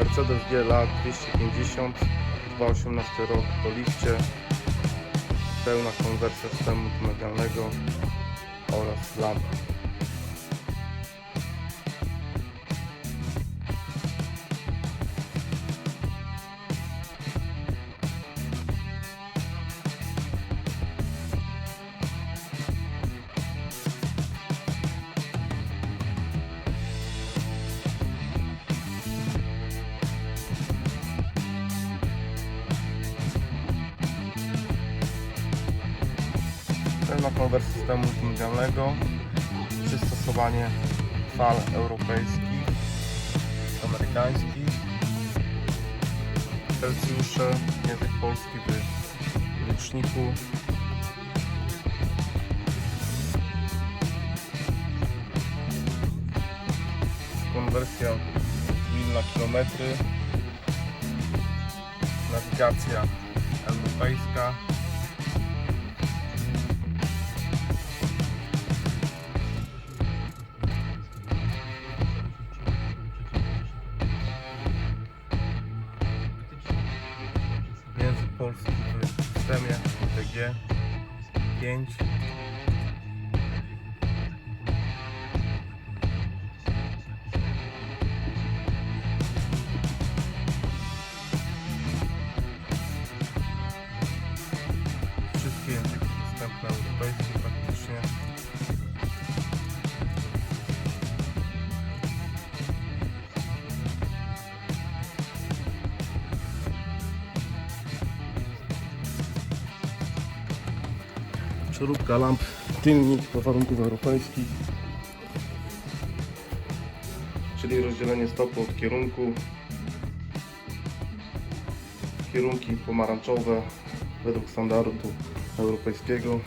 Mercedes GLA 250 2018 rok po lifcie pełna konwersja systemu multimedialnego oraz pełna konwersja systemu multimedialnego przystosowanie fal europejskich amerykańskich. Celsjusze, język polski w liczniku. Konwersja mil na kilometry. Nawigacja europejska polski w systemie TG 5 wszystkie języki dostępne europejskie Przeróbka lamp tylnik do warunków europejskich czyli rozdzielenie stopu od kierunku kierunki pomarańczowe według standardu europejskiego